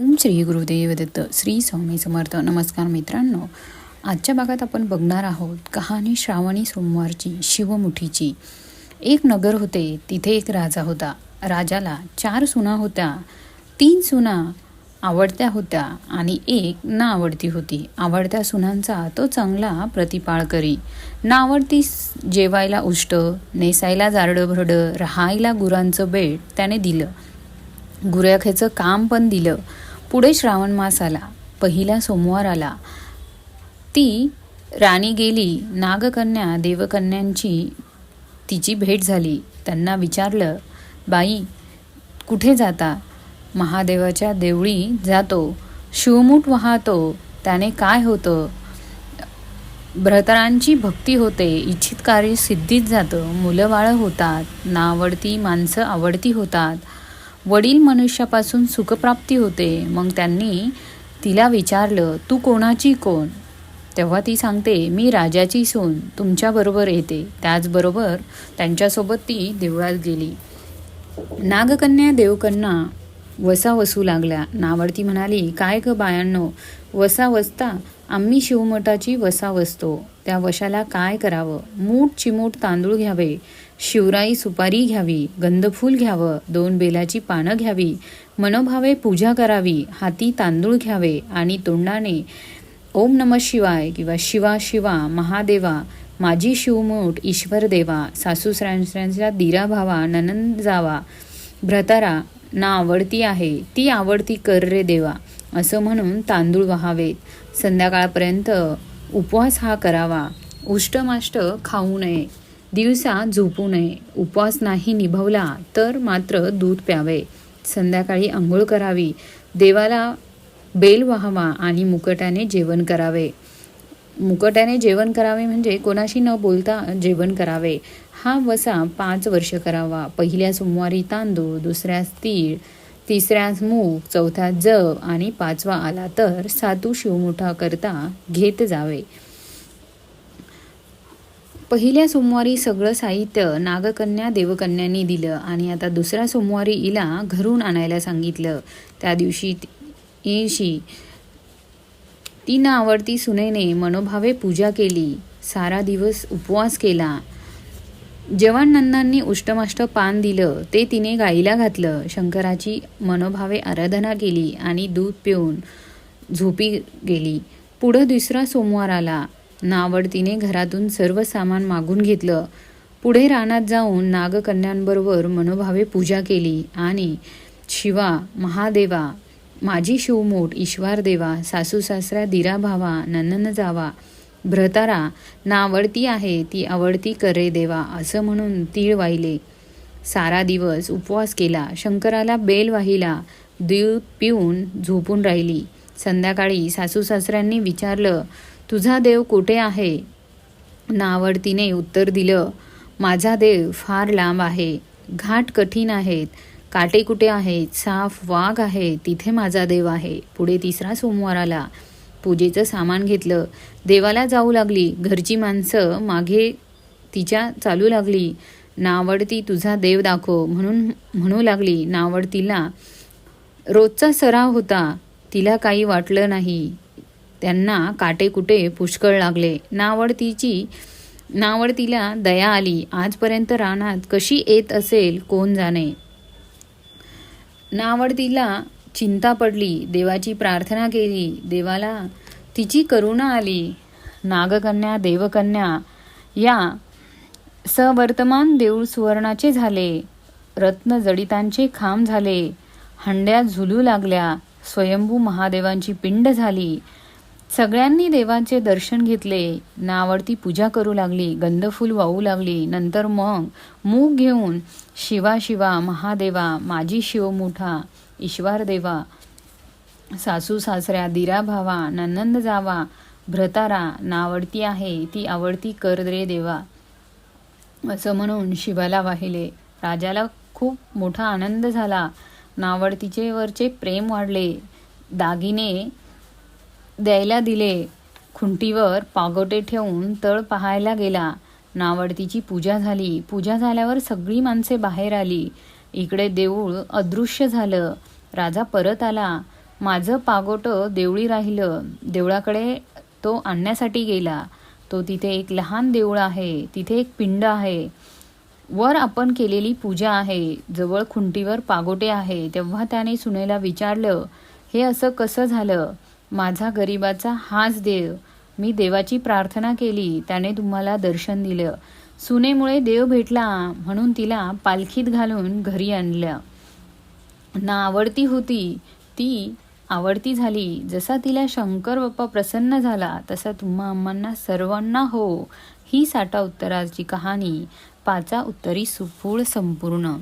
ओम श्री गुरुदेव दत्त श्री स्वामी समर्थ. नमस्कार मित्रांनो आजच्या भागात आपण बघणार आहोत कहाणी श्रावणी सोमवारची शिवमुठीची. एक नगर होते तिथे एक राजा होता. राजाला चार सुना होत्या. तीन सुना आवडत्या होत्या आणि एक ना आवडती होती. आवडत्या सुनांचा तो चांगला प्रतिपाळ करी. ना आवडती जेवायला उष्ट नेसायला जारडं भरडं राहायला गुरांचं बेट त्याने दिलं. गुराख्याचं काम पण दिलं. पुढे श्रावण मास आला. पहिला सोमवार आला. ती राणी गेली. नागकन्या देवकन्यांची तिची भेट झाली. त्यांना विचारलं बाई कुठे जाता? महादेवाच्या देवळी जातो. शिवमूठ वाहतो. त्याने काय होतं? भ्रतरांची भक्ती होते. इच्छित कार्य सिद्धीत जातं. मुलं बाळं होतात. नावडती माणसं आवडती होतात. वडील मनुष्यापासून सुखप्राप्ती होते. मग त्यांनी तिला विचारलं तू कोणाची कोण? तेव्हा ती सांगते मी राजाची सून तुमच्याबरोबर येते. त्याचबरोबर त्यांच्यासोबत ती देवळात गेली. नागकन्या देवकन्या वसा वसू लागल्या. नावडती म्हणाली काय ग बायांनो वसा वसता आम्ही शिवमठाची वसा वसतो. त्या वशाला काय करावं? मूठ चिमूट तांदूळ घ्यावे. शिवराई सुपारी घ्यावी गंधफूल घ्यावं दोन बेलाची पानं घ्यावी मनोभावे पूजा करावी हाती तांदूळ घ्यावे आणि तोंडाने ओम नम शिवाय किंवा शिवा शिवा महादेवा माझी शिवमूठ ईश्वर देवा सासूसऱ्यांच्या दिरा भावा ननंद जावा भ्रतारा ना आवडती आहे ती आवडती कर रे देवा असं म्हणून तांदूळ व्हावेत. संध्याकाळपर्यंत उपवास हा करावा. उष्टमाष्ट खाऊ नये. दिवसा झोपू नये. उपवास नाही निभवला तर मात्र दूध प्यावे. संध्याकाळी आंघोळ करावी. देवाला बेल व्हावा आणि मुकट्याने जेवण करावे. मुकट्याने जेवण करावे म्हणजे कोणाशी न बोलता जेवण करावे. हा वसा पाच वर्ष करावा. पहिल्या सोमवारी तांदूळ दुसऱ्यास तीळ तिसऱ्यास मूग चौथ्यात जव आणि पाचवा आला तर सातू शिवमुठा करता घेत जावे. पहिल्या सोमवारी सगळं साहित्य नागकन्या देवकन्यांनी दिलं आणि आता दुसऱ्या सोमवारी इला घरून आणायला सांगितलं. त्या दिवशी येशी तिनं आवडती सुनेने मनोभावे पूजा केली सारा दिवस उपवास केला. जवान नंदांनी उष्टमाष्ट पान दिलं ते तिने गाईला घातलं. शंकराची मनोभावे आराधना केली आणि दूध पिऊन झोपी गेली. पुढं दुसरा सोमवार आला. नावडतीने घरातून सर्व सामान मागून घेतलं. पुढे रानात जाऊन नागकन्यांबरोबर मनोभावे पूजा केली आणि शिवा महादेवा माझी शिवमोठ ईश्वर देवा सासू सासरा दिरा भावा नंदन जावा भ्रतारा ना आवडती आहे ती आवडती करे देवा असं म्हणून तीळ वाहिले. सारा दिवस उपवास केला. शंकराला बेल वाहिला. दूध पिऊन झोपून राहिली. संध्याकाळी सासू सासऱ्यांनी विचारलं तुझा देव कुठे आहे? नावडतीने उत्तर दिलं माझा देव फार लांब आहे घाट कठीण आहेत काटे कुठे आहेत साफ वाघ आहे तिथे माझा देव आहे. पुढे तिसरा सोमवार आला पूजेचं सामान घेतलं. देवाला जाऊ लागली घरची माणसं मागे तिच्या चालू लागली. नावडती तुझा देव दाखव म्हणून म्हणू लागली नावडतीला रोजचा सराव होता तिला काही वाटलं नाही. त्यांना काटे कुटे पुष्कळ लागले. नावडतीची नावडतीला दया आली. आजपर्यंत रानात कशी येत असेल कोण जाणे? नावडतीला चिंता पडली. देवाची प्रार्थना केली. देवाला तिची करुणा आली. नागकन्या देवकन्या या सवर्तमान देऊळ सुवर्णाचे झाले. रत्न जडितांचे खांब झाले. हंड्या झुलू लागल्या. स्वयंभू महादेवांची पिंड झाली. सगळ्यांनी देवाचे दर्शन घेतले नावडती पूजा करू लागली गंधफूल वाहू लागली नंतर मग मूग घेऊन शिवा शिवा महादेवा माझी शिव मोठा ईश्वर देवा सासू सासऱ्या दिरा भावा ननंद जावा भ्रतारा नावडती आहे ती आवडती कर रे देवा. असं म्हणून शिवाला वाहिले. राजाला खूप मोठा आनंद झाला. नावडतीचे वरचे प्रेम वाढले. दागिने द्यायला दिले. खुंटीवर पागोटे ठेवून तळ पाहायला गेला. नावडतीची पूजा झाली. पूजा झाल्यावर सगळी माणसे बाहेर आली. इकडे देऊळ अदृश्य झालं. राजा परत आला. माझं पागोटं देवळी राहिलं. देवळाकडे तो आणण्यासाठी गेला. तो तिथे एक लहान देऊळ आहे. तिथे एक पिंड आहे. वर आपण केलेली पूजा आहे. जवळ खुंटीवर पागोटे आहे. तेव्हा त्याने सुनेला विचारलं हे असं कसं झालं? माझा गरिबाचा हाच देव. मी देवाची प्रार्थना केली त्याने तुम्हाला दर्शन दिलं. सुनेमुळे देव भेटला म्हणून तिला पालखीत घालून घरी आणलं. ना आवडती होती ती आवडती झाली. जसा तिला शंकर बाप्पा प्रसन्न झाला तसा तुम्हा अम्मांना सर्वांना हो ही साठा उत्तराची कहाणी. पाचा उत्तरी सुफूळ संपूर्ण.